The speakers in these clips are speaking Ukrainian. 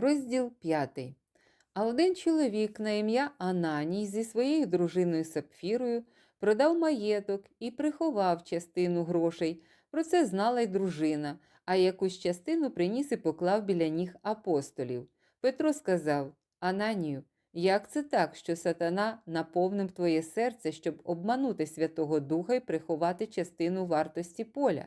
Розділ 5. А один чоловік на ім'я Ананій зі своєю дружиною Сапфірою продав маєток і приховав частину грошей. Про це знала й дружина, а якусь частину приніс і поклав біля ніг апостолів. Петро сказав: Ананію, як це так, що сатана наповнив твоє серце, щоб обманути Святого Духа і приховати частину вартості поля?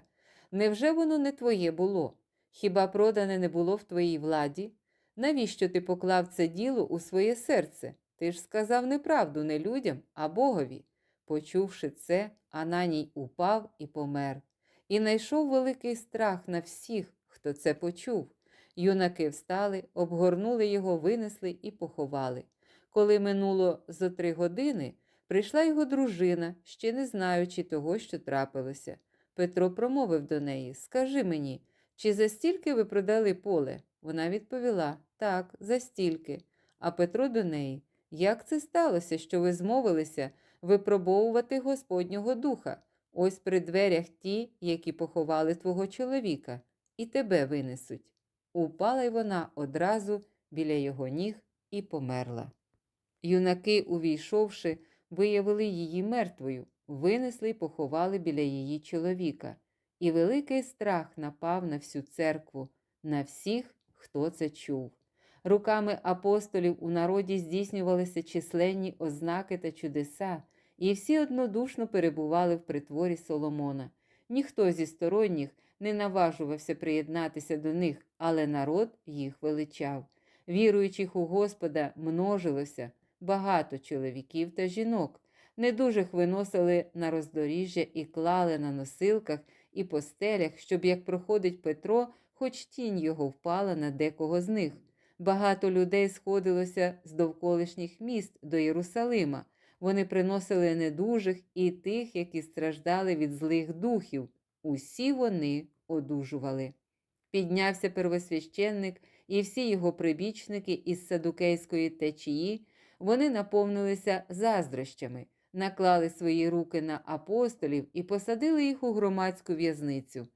Невже воно не твоє було? Хіба продане не було в твоїй владі? Навіщо ти поклав це діло у своє серце? Ти ж сказав неправду не людям, а Богові. Почувши це, Ананій упав і помер. І найшов великий страх на всіх, хто це почув. Юнаки встали, обгорнули його, винесли і поховали. Коли минуло зо три години, прийшла його дружина, ще не знаючи того, що трапилося. Петро промовив до неї Скажи мені, чи за стільки ви продали поле? Вона відповіла Так, за стільки. А Петро до неї Як це сталося, що ви змовилися випробовувати Господнього духа? Ось при дверях ті, які поховали твого чоловіка, і тебе винесуть. Упала й вона одразу біля його ніг і померла. Юнаки, увійшовши, виявили її мертвою, винесли й поховали біля її чоловіка, і великий страх напав на всю церкву, на всіх, хто це чув. Руками апостолів у народі здійснювалися численні ознаки та чудеса, і всі однодушно перебували в притворі Соломона. Ніхто зі сторонніх не наважувався приєднатися до них, але народ їх величав. Віруючих у Господа множилося багато чоловіків та жінок. Недужих виносили на роздоріжжя і клали на носилках і постелях, щоб, як проходить Петро, хоч тінь його впала на декого з них. Багато людей сходилося з довколишніх міст до Єрусалима. Вони приносили недужих і тих, які страждали від злих духів. Усі вони одужували. Піднявся первосвященник і всі його прибічники із садукейської течії, вони наповнилися заздрощами, наклали свої руки на апостолів і посадили їх у громадську в'язницю.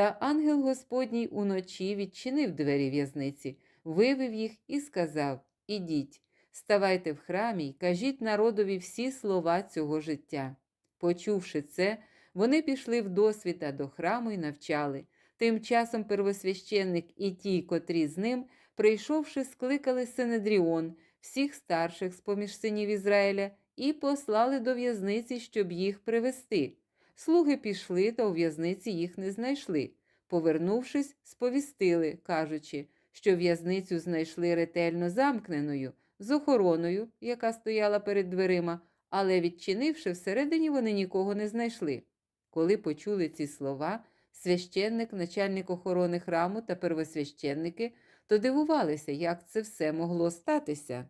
Та ангел Господній уночі відчинив двері в'язниці, вивів їх і сказав: Ідіть, ставайте в храмі й кажіть народові всі слова цього життя. Почувши це, вони пішли в досвіта до храму і навчали. Тим часом первосвященник і ті, котрі з ним, прийшовши, скликали Синедріон, всіх старших з поміж синів Ізраїля, і послали до в'язниці, щоб їх привести. Слуги пішли, та у в'язниці їх не знайшли. Повернувшись, сповістили, кажучи, що в'язницю знайшли ретельно замкненою, з охороною, яка стояла перед дверима, але, відчинивши всередині, вони нікого не знайшли. Коли почули ці слова, священник, начальник охорони храму та первосвященники, то дивувалися, як це все могло статися.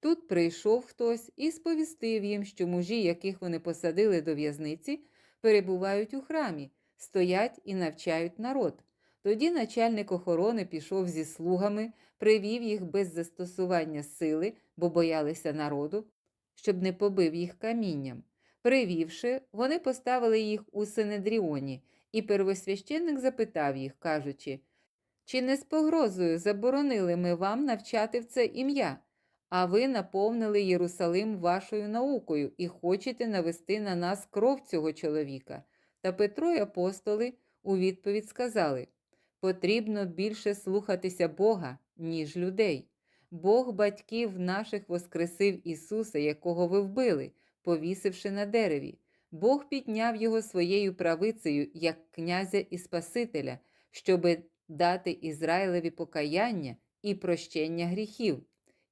Тут прийшов хтось і сповістив їм, що мужі, яких вони посадили до в'язниці, перебувають у храмі, стоять і навчають народ. Тоді начальник охорони пішов зі слугами, привів їх без застосування сили, бо боялися народу, щоб не побив їх камінням. Привівши, вони поставили їх у Синедріоні, і первосвященник запитав їх, кажучи, чи не з погрозою заборонили ми вам навчати в це ім'я, а ви наповнили Єрусалим вашою наукою і хочете навести на нас кров цього чоловіка. Та Петро й апостоли у відповідь сказали потрібно більше слухатися Бога, ніж людей. Бог батьків наших воскресив Ісуса, якого ви вбили, повісивши на дереві. Бог підняв його своєю правицею як князя і Спасителя, щоби дати Ізраїлеві покаяння і прощення гріхів.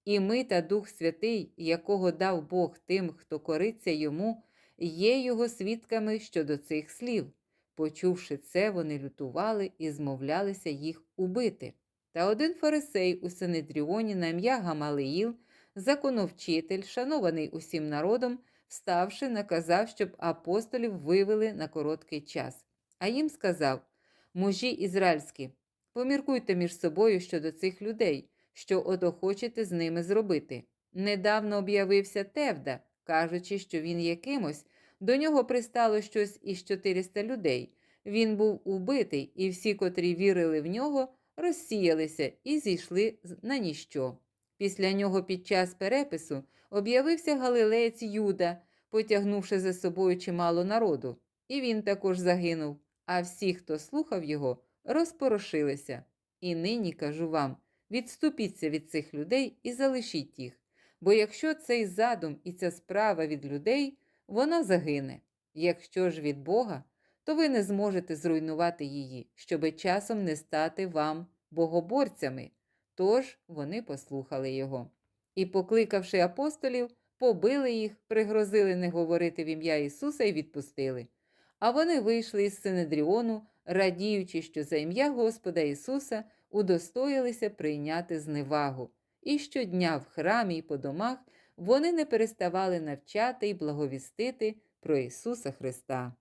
І ми та Дух Святий, якого дав Бог тим, хто кориться йому, є його свідками щодо цих слів. Почувши це, вони лютували і змовлялися їх убити. Та один фарисей у Синедріоні на ім'я Гамалиїл, законовчитель, шанований усім народом, вставши, наказав, щоб апостолів вивели на короткий час. А їм сказав: Мужі ізраїльські, поміркуйте між собою щодо цих людей, що ото хочете з ними зробити. Недавно об'явився Тевда, кажучи, що він якимось, до нього пристало щось із 400 людей. Він був убитий, і всі, котрі вірили в нього, розсіялися і зійшли на ніщо. Після нього під час перепису об'явився галилеєць Юда, потягнувши за собою чимало народу, і він також загинув, а всі, хто слухав його, розпорошилися. І нині кажу вам: відступіться від цих людей і залишіть їх. Бо якщо цей задум і ця справа від людей, вона загине. Якщо ж від Бога, то ви не зможете зруйнувати її, щоби часом не стати вам богоборцями. Тож вони послухали його. І, покликавши апостолів, побили їх, пригрозили не говорити в ім'я Ісуса і відпустили. А вони вийшли із Синедріону, радіючи, що за ім'я Господа Ісуса удостоїлися прийняти зневагу. І щодня в храмі і по домах вони не переставали навчати і благовістити про Ісуса Христа.